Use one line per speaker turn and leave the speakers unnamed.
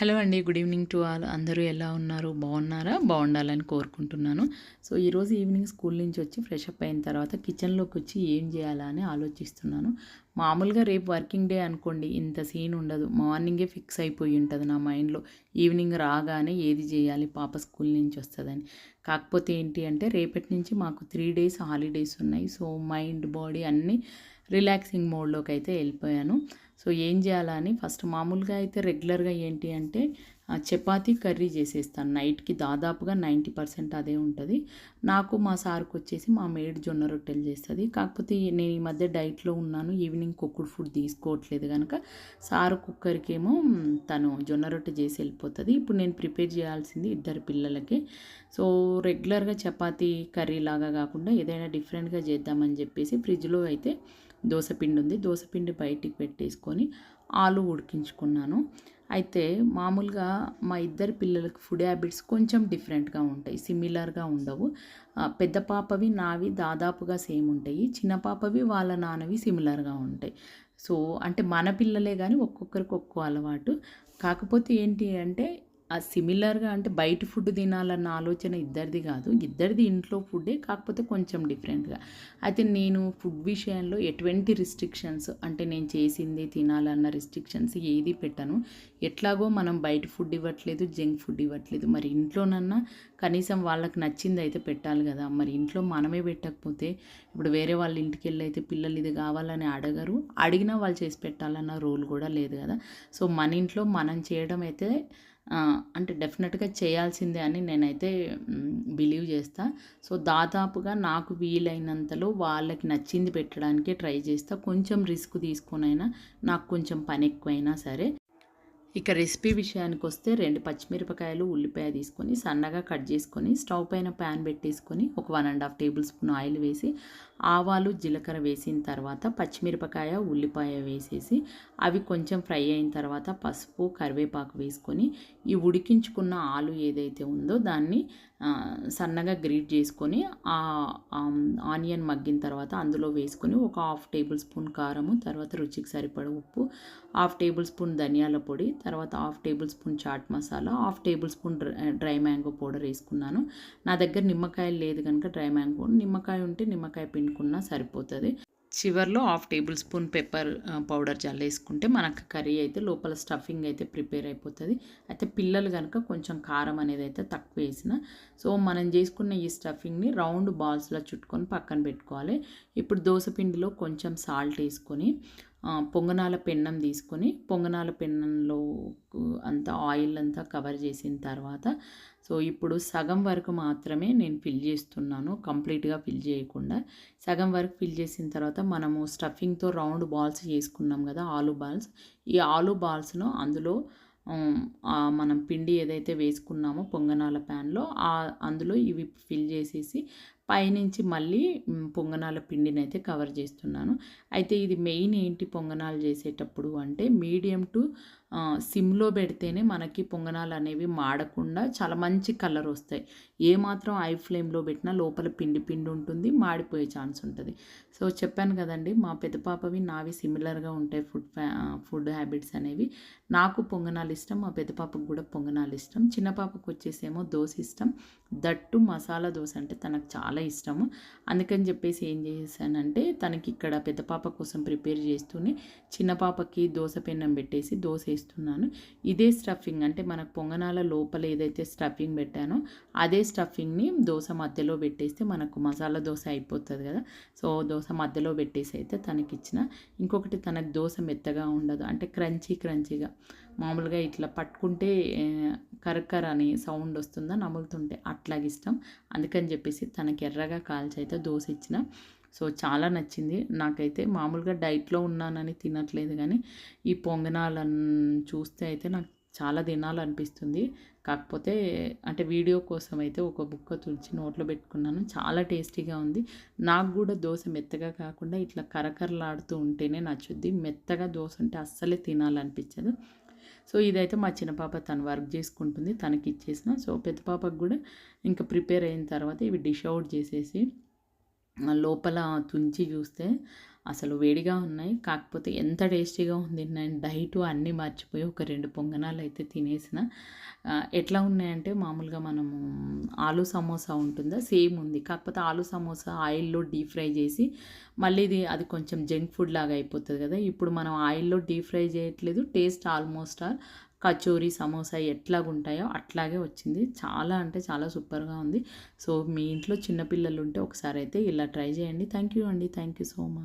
Hello అండి good evening to all. అందరూ ఎలా ఉన్నారు? బాగున్నారా? బాగుండాలని కోరుకుంటున్నాను. సో ఈరోజు ఈవినింగ్ స్కూల్ నుంచి వచ్చి ఫ్రెష్ అప్ అయిన తర్వాత కిచెన్లోకి వచ్చి ఏం చేయాలా అని ఆలోచిస్తున్నాను. మామూలుగా రేపు వర్కింగ్ డే అనుకోండి ఇంత సీన్ ఉండదు. మార్నింగే ఫిక్స్ అయిపోయి ఉంటుంది నా మైండ్లో ఈవినింగ్ రాగానే ఏది చేయాలి? పాప స్కూల్ నుంచి వస్తుందని. కాకపోతే ఏంటి అంటే రేపటి నుంచి మాకు త్రీ డేస్ హాలిడేస్ ఉన్నాయి. సో మైండ్ బాడీ అన్నీ రిలాక్సింగ్ మోడ్లోకి అయితే వెళ్ళిపోయాను. సో ఏం చేయాలని ఫస్ట్ మామూలుగా అయితే రెగ్యులర్గా ఏంటి అంటే చపాతీ కర్రీ చేసేస్తాను. నైట్కి దాదాపుగా నైంటీ పర్సెంట్ అదే ఉంటుంది. నాకు మా సార్కి వచ్చేసి మా మేడ్ జొన్న రొట్టెలు చేస్తుంది. కాకపోతే నేను ఈ మధ్య డైట్లో ఉన్నాను. ఈవినింగ్ కుక్కుడు ఫుడ్ తీసుకోవట్లేదు కనుక సారు కుక్కర్కి ఏమో తను జొన్న రొట్టె చేసి వెళ్ళిపోతుంది. ఇప్పుడు నేను ప్రిపేర్ చేయాల్సింది ఇద్దరు పిల్లలకి. సో రెగ్యులర్గా చపాతీ కర్రీ లాగా కాకుండా ఏదైనా డిఫరెంట్గా చేద్దామని చెప్పేసి ఫ్రిడ్జ్లో అయితే దోశపిండి ఉంది దోశపిండి బయటికి పెట్టేసుకొని ఆలు ఉడికించుకున్నాను. అయితే మామూలుగా మా ఇద్దరు పిల్లలకి ఫుడ్ హ్యాబిట్స్ కొంచెం డిఫరెంట్గా ఉంటాయి. సిమిలర్గా ఉండవు. పెద్ద పాపవి నావి దాదాపుగా సేమ్ ఉంటాయి. చిన్న పాపవి వాళ్ళ నాన్నవి సిమిలర్గా ఉంటాయి. సో అంటే మన పిల్లలే కానీ ఒక్కొక్కరికి ఒక్కో అలవాటు. కాకపోతే ఏంటి అంటే సిమిలర్గా అంటే బయట ఫుడ్ తినాలన్న ఆలోచన ఇద్దరిది కాదు. ఇద్దరిది ఇంట్లో ఫుడ్డే కాకపోతే కొంచెం డిఫరెంట్గా అయితే నేను ఫుడ్ విషయంలో ఎటువంటి రిస్ట్రిక్షన్స్ అంటే నేను చేసింది తినాలన్న రిస్ట్రిక్షన్స్ ఏది పెట్టను. ఎట్లాగో మనం బయట ఫుడ్ ఇవ్వట్లేదు జంక్ ఫుడ్ ఇవ్వట్లేదు. మరి ఇంట్లోనన్నా కనీసం వాళ్ళకి నచ్చింది అయితే పెట్టాలి కదా. మరి ఇంట్లో మనమే పెట్టకపోతే ఇప్పుడు వేరే వాళ్ళ ఇంటికి వెళ్ళి అయితే పిల్లలు ఇది కావాలని అడగరు. అడిగినా వాళ్ళు చేసి పెట్టాలన్న రూల్ కూడా లేదు కదా. సో మన ఇంట్లో మనం చేయడం అయితే అంటే డెఫినెట్గా చేయాల్సిందే అని నేనైతే బిలీవ్ చేస్తా. సో దాదాపుగా నాకు వీలైనంతలో వాళ్ళకి నచ్చింది పెట్టడానికి ట్రై చేస్తా. కొంచెం రిస్క్ తీసుకునైనా నాకు కొంచెం పని ఎక్కువైనా సరే. ఇక రెసిపీ విషయానికి వస్తే రెండు పచ్చిమిరపకాయలు ఉల్లిపాయ తీసుకొని సన్నగా కట్ చేసుకొని స్టవ్ పైన ప్యాన్ పెట్టేసుకొని ఒక one and half table spoon oil వేసి ఆవాలు జీలకర్ర వేసిన తర్వాత పచ్చిమిరపకాయ ఉల్లిపాయ వేసేసి అవి కొంచెం ఫ్రై అయిన తర్వాత పసుపు కరివేపాకు వేసుకొని ఈ ఉడికించుకున్న ఆలు ఏదైతే ఉందో దాన్ని సన్నగా గ్రీట్ చేసుకొని ఆనియన్ మగ్గిన తర్వాత అందులో వేసుకొని ఒక హాఫ్ టేబుల్ స్పూన్ కారము తర్వాత రుచికి సరిపడ ఉప్పు హాఫ్ టేబుల్ స్పూన్ ధనియాల పొడి తర్వాత half table spoon chaat masala half table spoon dry mango powder వేసుకున్నాను. నా దగ్గర నిమ్మకాయ లేదు కనుక డ్రై మ్యాంగో నిమ్మకాయ ఉంటే నిమ్మకాయ పిండుకున్నా సరిపోతుంది. చివర్లో half table spoon pepper powder జల్లేసుకుంటే మనకు కర్రీ అయితే లోపల స్టఫింగ్ అయితే ప్రిపేర్ అయిపోతుంది. అయితే పిల్లలు కనుక కొంచెం కారం అనేది అయితే తక్కువ వేసిన సో మనం చేసుకున్న ఈ స్టఫింగ్ని రౌండ్ బాల్స్లో చుట్టుకొని పక్కన పెట్టుకోవాలి. ఇప్పుడు దోశ పిండిలో కొంచెం సాల్ట్ వేసుకొని పొంగనాల పెన్నం తీసుకొని పొంగనాల పెన్నంలో అంతా ఆయిల్ అంతా కవర్ చేసిన తర్వాత సో ఇప్పుడు సగం వరకు మాత్రమే నేను ఫిల్ చేస్తున్నాను కంప్లీట్గా ఫిల్ చేయకుండా. సగం వరకు ఫిల్ చేసిన తర్వాత మనము స్టఫింగ్తో రౌండ్ బాల్స్ చేసుకున్నాం కదా ఆలు బాల్స్. ఈ ఆలు బాల్స్ను అందులో మనం పిండి ఏదైతే వేసుకున్నామో పొంగనాల ప్యాన్లో అందులో ఇవి ఫిల్ చేసేసి పైనుంచి మళ్ళీ పొంగనాల పిండిని అయితే కవర్ చేస్తున్నాను. అయితే ఇది మెయిన్ ఏంటి పొంగనాలు చేసేటప్పుడు అంటే మీడియం టు సిమ్లో పెడితేనే మనకి పొంగనాలు అనేవి మాడకుండా చాలా మంచి కలర్ వస్తాయి. ఏమాత్రం ఐ ఫ్లేమ్లో పెట్టినా లోపల పిండి పిండి ఉంటుంది మాడిపోయే ఛాన్స్ ఉంటుంది. సో చెప్పాను కదండి మా పెద్ద పాపవి నావి సిమిలర్గా ఉంటాయి ఫుడ్ ఫుడ్ హ్యాబిట్స్ అనేవి. నాకు పొంగనాలు ఇష్టం మా పెద్ద పాపకు కూడా పొంగనాలు ఇష్టం. చిన్న పాపకు వచ్చేసేమో దోశ ఇష్టం. దట్టు మసాలా దోశ అంటే తనకు చాలా ఇష్టము. అందుకని చెప్పేసి ఏం చేశానంటే తనకి ఇక్కడ పెద్ద పాప కోసం ప్రిపేర్ చేస్తూనే చిన్న పాపకి దోశ పెన్నం పెట్టేసి దోశ వేస్తున్నాను ఇదే స్టఫింగ్ అంటే మనకు పొంగనాల లోపల ఏదైతే స్టఫింగ్ పెట్టానో అదే స్టఫింగ్ని దోశ మధ్యలో పెట్టేస్తే మనకు మసాలా దోశ అయిపోతుంది కదా. సో దోశ మధ్యలో పెట్టేసి అయితే తనకి ఇచ్చిన ఇంకొకటి తనకు దోశ మెత్తగా ఉండదు. అంటే క్రంచీ క్రంచీగా. మామూలుగా ఇట్లా పట్టుకుంటే కరకర అని సౌండ్ వస్తుందా నములుతుంటే అట్లాగే ఇష్టం. అందుకని చెప్పేసి తనకి ఎర్రగా కాల్చి అయితే దోశ ఇచ్చిన సో చాలా నచ్చింది. నాకైతే మామూలుగా డైట్లో ఉన్నానని తినట్లేదు కానీ ఈ పొంగనాలను చూస్తే అయితే నాకు చాలా తినాలనిపిస్తుంది. కాకపోతే అంటే వీడియో కోసం అయితే ఒక బుక్క తుడిచి నోట్లో పెట్టుకున్నాను. చాలా టేస్టీగా ఉంది. నాకు కూడా దోశ మెత్తగా కాకుండా ఇట్లా కరకరలాడుతూ ఉంటేనే నచ్చుద్ది. మెత్తగా దోశ ఉంటే అస్సలే తినాలనిపించదు. సో ఇదైతే మా చిన్న పాప తను వర్క్ చేసుకుంటుంది. తనకి ఇచ్చేసిన సో పెద్ద పాపకు కూడా ఇంకా ప్రిపేర్ అయిన తర్వాత ఇవి డిష్ అవుట్ చేసేసి లోపల తుంచి చూస్తే అసలు వేడిగా ఉన్నాయి. కాకపోతే ఎంత టేస్టీగా ఉంది నేను డైట్ అన్నీ మర్చిపోయి ఒక రెండు పొంగనాలు అయితే తినేసిన. ఎట్లా ఉన్నాయంటే మామూలుగా మనము ఆలు సమోసా ఉంటుందా? సేమ్ ఉంది. కాకపోతే ఆలు సమోసా ఆయిల్లో డీప్ ఫ్రై చేసి మళ్ళీ ఇది అది కొంచెం జంక్ ఫుడ్ లాగా అయిపోతుంది కదా. ఇప్పుడు మనం ఆయిల్లో డీప్ ఫ్రై చేయట్లేదు. Taste almost all kachori samosa ఎట్లాగుంటాయో అట్లాగే వచ్చింది. చాలా అంటే చాలా సూపర్గా ఉంది. సో మీ ఇంట్లో చిన్నపిల్లలు ఉంటే ఒకసారి అయితే ఇలా ట్రై చేయండి. థ్యాంక్ యూ అండి. Thank you so much.